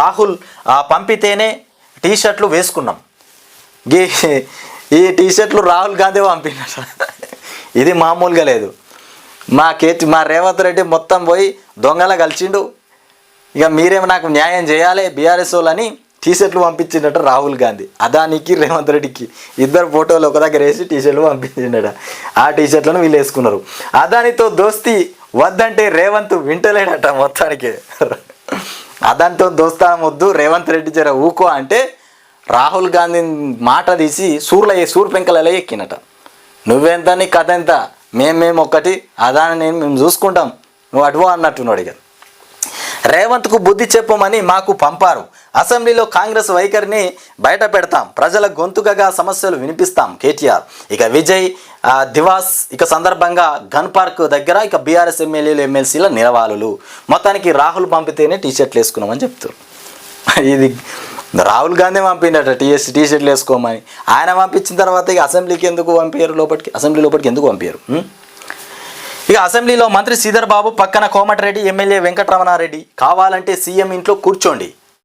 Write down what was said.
రాహుల్ ఆ, పంపితేనే టీ షర్ట్లు వేసుకున్నాం. గీ ఈ టీ షర్ట్లు రాహుల్ గాంధీ పంపినట్టు ఇది మామూలుగా లేదు. మా కేతి మా రేవంత్ రెడ్డి మొత్తం పోయి దొంగలా కలిసిండు. ఇక మీరేం నాకు న్యాయం చేయాలి బీఆర్ఎస్ వాళ్ళని టీ షర్ట్లు పంపించిండట రాహుల్ గాంధీ. అదానికి రేవంత్ రెడ్డికి ఇద్దరు ఫోటోలు ఒక దగ్గర వేసి టీ షర్ట్లు పంపించిండట. ఆ టీ షర్ట్లను వీళ్ళు వేసుకున్నారు. అదానితో దోస్తి వద్దంటే రేవంత్ వింటలేడట మొత్తానికి. అదంతో దోస్తానం వద్దు రేవంత్ రెడ్డి జర ఊకో అంటే రాహుల్ గాంధీ మాట తీసి సూర్ల సూర్ పెంకలలో ఎక్కినట. నువ్వెంత నీ కథ ఎంత? మేం ఒక్కటి అదాన్ని నేను మేము చూసుకుంటాం. నువ్వు అటువో అన్నట్టున్నాడు ఇక. రేవంత్కు బుద్ధి చెప్పమని మాకు పంపారు. అసెంబ్లీలో కాంగ్రెస్ వైఖరిని బయట పెడతాం. ప్రజల గొంతుకగా సమస్యలు వినిపిస్తాం కేటీఆర్. ఇక విజయ్ దివాస్ ఇక సందర్భంగా గన్ పార్క్ దగ్గర ఇక బీఆర్ఎస్ ఎమ్మెల్యేలు ఎమ్మెల్సీల నిలవాలులు. మొత్తానికి రాహుల్ పంపితేనే టీషర్ట్లు వేసుకున్నామని చెప్తారు. ఇది రాహుల్ గాంధీ పంపిండట టీఎస్ టీషర్ట్లు వేసుకోమని. ఆయన పంపించిన తర్వాత ఇక అసెంబ్లీకి ఎందుకు పంపించారు లోపలికి? అసెంబ్లీ లోపలికి ఎందుకు పంపారు? ఇక అసెంబ్లీలో మంత్రి శ్రీధర్ బాబు పక్కన కోమటిరెడ్డి ఎమ్మెల్యే వెంకటరమణారెడ్డి. కావాలంటే సీఎం ఇంట్లో కూర్చోండి.